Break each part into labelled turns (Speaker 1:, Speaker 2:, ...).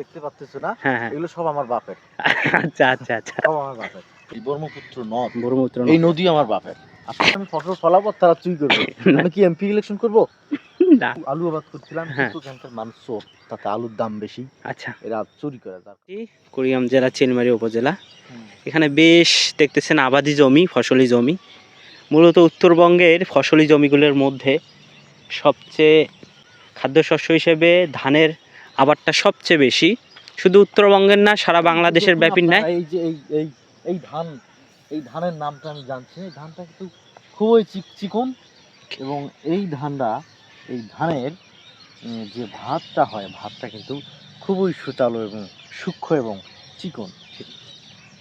Speaker 1: দেখতে পাচ্তেছো না
Speaker 2: হ্যাঁ হ্যাঁ।
Speaker 1: এগুলো সব আমার বাপের।
Speaker 2: আচ্ছা আচ্ছা আচ্ছা।
Speaker 1: সব আমার বাপের। এই ব্রহ্মপুত্র নদ
Speaker 2: ব্রহ্মপুত্র
Speaker 1: এই নদী। আমার বাপের। আমি ফসল ফলাবো তারা চুই করবে। আমি কি এমপি ইলেকশন করব? আলু আবাদ করছিলাম
Speaker 2: হ্যাঁ।
Speaker 1: কিন্তু এখানকার মানুষ চোর তাতে আলুর দাম বেশি।
Speaker 2: আচ্ছা।
Speaker 1: এরা চুরি করে তার।
Speaker 2: কুড়িগ্রাম জেলা চিলমারি উপজেলা। এখানে বেশ দেখতেছেন আবাদি জমি ফসলি জমি। মূলত উত্তরবঙ্গের ফসলি জমিগুলোর মধ্যে সবচেয়ে খাদ্যশস্য হিসেবে ধানের আবাদটা সবচেয়ে বেশি। শুধু উত্তরবঙ্গের না সারা বাংলাদেশের ব্যাপী নেয়
Speaker 1: এই যে এই এই এই ধান এই ধানের নামটা আমি জানছি। এই ধানটা কিন্তু খুবই চিক- চিকন এবং এই ধানটা এই ধানের যে ভাতটা হয় ভাতটা কিন্তু খুবই সুতালো এবং সূক্ষ্ম এবং চিকন।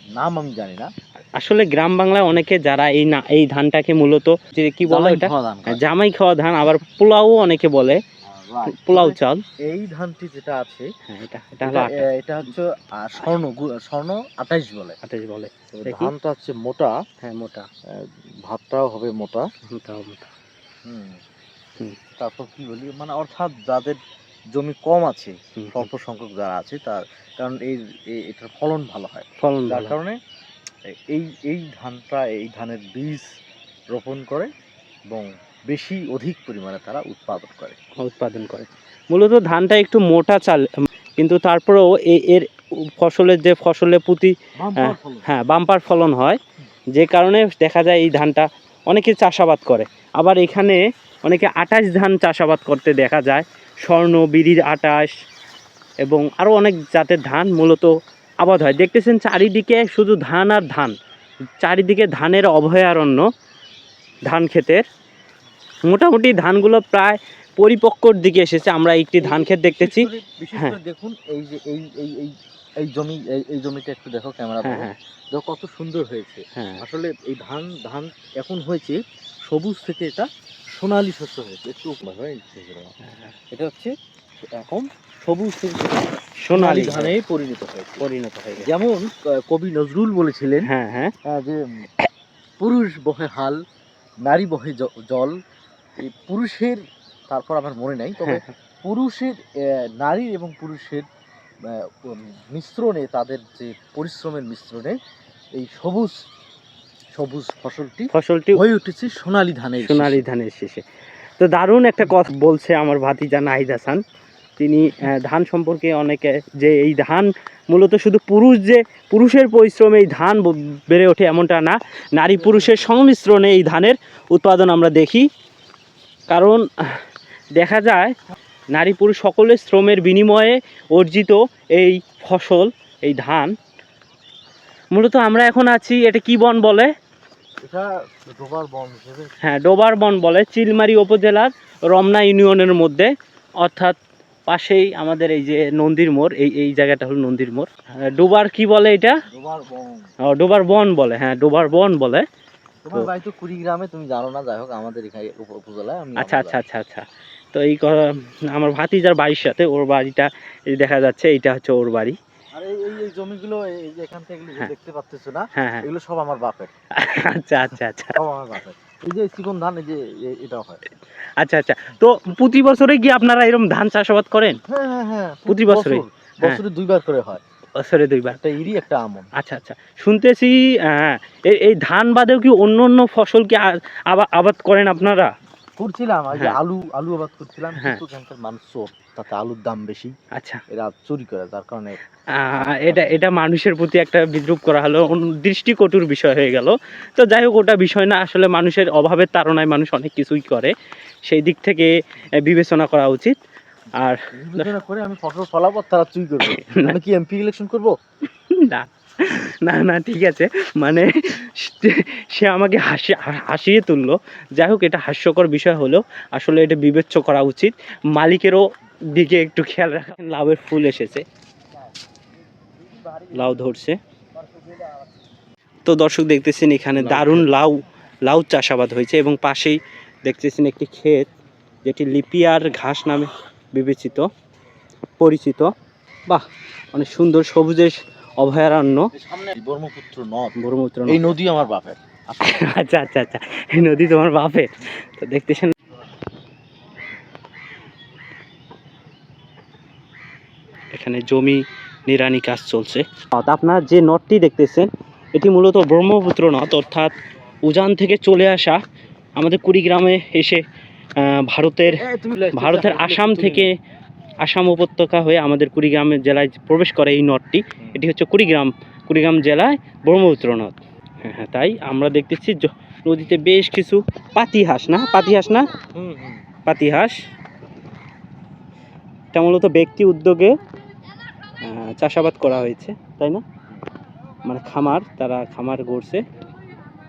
Speaker 1: নাম আমি জানি না।
Speaker 2: আসলে গ্রাম বাংলায় অনেকে যারা এই না এই ধানটাকে মূলত যে কি বলে এটা
Speaker 1: খাওয়া ধান
Speaker 2: হ্যাঁ, জামাই খাওয়া ধান আবার পোলাও অনেকে বলে. পোলাও চাল।
Speaker 1: এই ধানটি যেটা আছে
Speaker 2: হ্যাঁ এটা
Speaker 1: হচ্ছে স্বর্ণ স্বর্ণ আঠাইশ বলে।
Speaker 2: আটাশ বলে।
Speaker 1: ধানটা হচ্ছে মোটা।
Speaker 2: হ্যাঁ মোটা।
Speaker 1: ভাতটাও হবে মোটা।
Speaker 2: মোটা মোটা।
Speaker 1: তারপর কি বলি মানে অর্থাৎ যাদের জমি কম আছে অল্প সংখ্যক যারা আছে তার কারণ এই এই- এটার ফলন ভালো হয়।
Speaker 2: ফলন
Speaker 1: যার কারণে এই এই ধানটা এই ধানের বীজ রোপণ করে এবং বেশি অধিক পরিমাণে তারা উৎপাদন করে।
Speaker 2: উৎপাদন করে। মূলত ধানটা একটু মোটা চাল কিন্তু তারপরেও এর ফসলের যে ফসলে প্রতি হ্যাঁ বাম্পার ফলন হয়। যে কারণে দেখা যায় এই ধানটা অনেকে চাষাবাদ করে। আবার এখানে অনেকে আটাশ ধান চাষাবাদ করতে দেখা যায়। স্বর্ণ বিড়ির আটাশ এবং আরও অনেক জাতের ধান মূলত আবাদ হয়। দেখতেছেন চারিদিকে শুধু ধান আর ধান। চারিদিকে ধানের অভয়ারণ্য ধান ক্ষেতের। মোটামুটি ধানগুলো প্রায় পরিপক্কর দিকে এসেছে আমরা একটি ধান ক্ষেত দেখতেছি। হ্যাঁ।
Speaker 1: দেখুন এই যে এই এই এই এই জমি এই- জমিটা একটু দেখো ক্যামেরা
Speaker 2: হ্যাঁ হ্যাঁ।
Speaker 1: দেখো কত সুন্দর হয়েছে।
Speaker 2: হ্যাঁ।
Speaker 1: আসলে এই ধান ধান এখন হয়েছে সবুজ থেকে এটা সোনালী শস্য হয়েছে একটু এটা হচ্ছে এখন সবুজ থেকে
Speaker 2: সোনালী
Speaker 1: ধানে পরিণত হয়েছে।
Speaker 2: পরিণত হয়ে গেছে।
Speaker 1: যেমন কবি নজরুল বলেছিলেন
Speaker 2: হ্যাঁ হ্যাঁ।
Speaker 1: যে পুরুষ বহে হাল নারী বহে জল এই পুরুষের তারপর আমার মনে নাই তবে
Speaker 2: হ্যাঁ,
Speaker 1: পুরুষের আহ, নারী এবং পুরুষের মিশ্রণে তাদের যে পরিশ্রমের মিশ্রণে এই সবুজ সবুজ ফসলটি
Speaker 2: ফসলটি
Speaker 1: হয়ে উঠেছে সোনালী ধানের
Speaker 2: সোনালী ধানের শেষে। তো দারুণ একটা কথা বলছে আমার ভাতিজা নাহিদ হাসান। তিনি ধান সম্পর্কে অনেকে যে এই ধান মূলত শুধু পুরুষ যে পুরুষের পরিশ্রমে এই ধান বেড়ে ওঠে এমনটা না। নারী পুরুষের সংমিশ্রণে এই ধানের উৎপাদন আমরা দেখি। কারণ দেখা যায় নারী পুরুষ সকলের শ্রমের বিনিময়ে অর্জিত এই ফসল এই ধান। মূলত আমরা এখন আছি এটা কি বন বলে? হ্যাঁ ডোবার বন বলে চিলমারি উপজেলার রমনা ইউনিয়নের মধ্যে। অর্থাৎ পাশেই আমাদের এই যে নন্দীর মোড় এই এই জায়গাটা হলো নন্দীর মোড়। ডোবার কি বলে এটা?
Speaker 1: ডোবার বন।
Speaker 2: ও, ডোবার বন বলে হ্যাঁ ডোবার বন বলে।
Speaker 1: তোমার বাড়ি তো কুড়িগ্রামে তুমি জানো না যাই হোক আমাদের এখানে উপ- উপজেলায়
Speaker 2: আচ্ছা আচ্ছা আচ্ছা আচ্ছা। তো এই আমার ভাতিজার বাড়ির সাথে ওর বাড়িটা এই দেখা যাচ্ছে এইটা হচ্ছে ওর বাড়ি।
Speaker 1: আর এই এই- এই জমিগুলো এই যে এখান থেকে এগুলো যে
Speaker 2: হ্যাঁ।
Speaker 1: দেখতে পাচ্তেছো না
Speaker 2: হ্যাঁ হ্যাঁ।
Speaker 1: এগুলো সব আমার বাপের।
Speaker 2: আচ্ছা আচ্ছা আচ্ছা।
Speaker 1: সব আমার বাপের। এই যে চিকন ধান এই যে এটা হয়।
Speaker 2: আচ্ছা আচ্ছা। তো প্রতি বছরে কি আপনারা এরকম ধান চাষাবাদ করেন?
Speaker 1: হ্যাঁ
Speaker 2: প্রতি? বছর-
Speaker 1: বছরে দুইবার করে হয়।
Speaker 2: বছরে দুইবার
Speaker 1: একটা ইরি একটা আমন।
Speaker 2: আচ্ছা আচ্ছা। শুনতেছি আহ, এই ধান বাদেও কি অন্য অন্য ফসল কি আবাদ করেন আপনারা?
Speaker 1: করছিলাম যে
Speaker 2: হ্যাঁ।
Speaker 1: আলু আলু আবাদ করছিলাম
Speaker 2: হ্যাঁ।
Speaker 1: কিন্তু এখানকার মানুষ চোর তাতে আলুর দাম বেশি।
Speaker 2: আচ্ছা।
Speaker 1: এরা চুরি করে যার কারণে
Speaker 2: এটা এটা মানুষের প্রতি একটা বিদ্রুপ করা হলো দৃষ্টিকটুর বিষয় হয়ে গেল। তো যাই হোক ওটা বিষয় না আসলে মানুষের অভাবের তাড়নায় মানুষ অনেক কিছুই করে। সেই দিক থেকে বিবেচনা করা উচিত। আর
Speaker 1: করে আমি ফসল ফলাবো তারা চুরি করবে। আমি কি এমপি ইলেকশন করব?
Speaker 2: না না না ঠিক আছে। মানে সে- আমাকে হাসি হাসিয়ে তুললো। যাই হোক এটা হাস্যকর বিষয় হলো আসলে এটা বিবেচ্য করা উচিত। মালিকেরও দিকে একটু খেয়াল রাখা লাউয়ের ফুল এসেছে। লাউ ধরছে। তো দর্শক দেখতেছেন এখানে দারুণ লাউ লাউ চাষাবাদ হয়েছে এবং পাশেই দেখতেছেন একটি ক্ষেত যেটি লিপিয়ার ঘাস নামে। বিবেচিত পরিচিত। বাহ অনেক সুন্দর সবুজের অভয়ারণ্য।
Speaker 1: ব্রহ্মপুত্র নদ।
Speaker 2: ব্রহ্মপুত্র
Speaker 1: এই নদী আমার বাপের।
Speaker 2: আচ্ছা আচ্ছা আচ্ছা এই নদী তোমার বাপের। তো দেখতেছেন এখানে জমি নিরানি কাজ চলছে। আপনারা যে নদটি দেখতেছেন এটি মূলত ব্রহ্মপুত্র নদ। অর্থাৎ উজান থেকে চলে আসা আমাদের কুড়িগ্রামে এসে ভারতের ভারতের আসাম থেকে আসাম উপত্যকা হয়ে আমাদের কুড়িগ্রামের জেলায় প্রবেশ করে এই নদটি। এটি হচ্ছে কুড়িগ্রাম কুড়িগ্রাম জেলায় ব্রহ্মপুত্র নদ। হ্যাঁ হ্যাঁ তাই আমরা দেখতেছি নদীতে বেশ কিছু পাতিহাঁস না? পাতিহাঁস না? পাতিহাঁস। এটা মূলত ব্যক্তি উদ্যোগে চাষাবাদ করা হয়েছে তাই না? মানে খামার তারা খামার গড়ছে।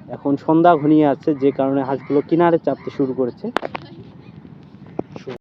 Speaker 2: এখন সন্ধ্যা ঘনিয়ে আছে যে কারণে হাঁসগুলো কিনারে চাপতে শুরু করেছে।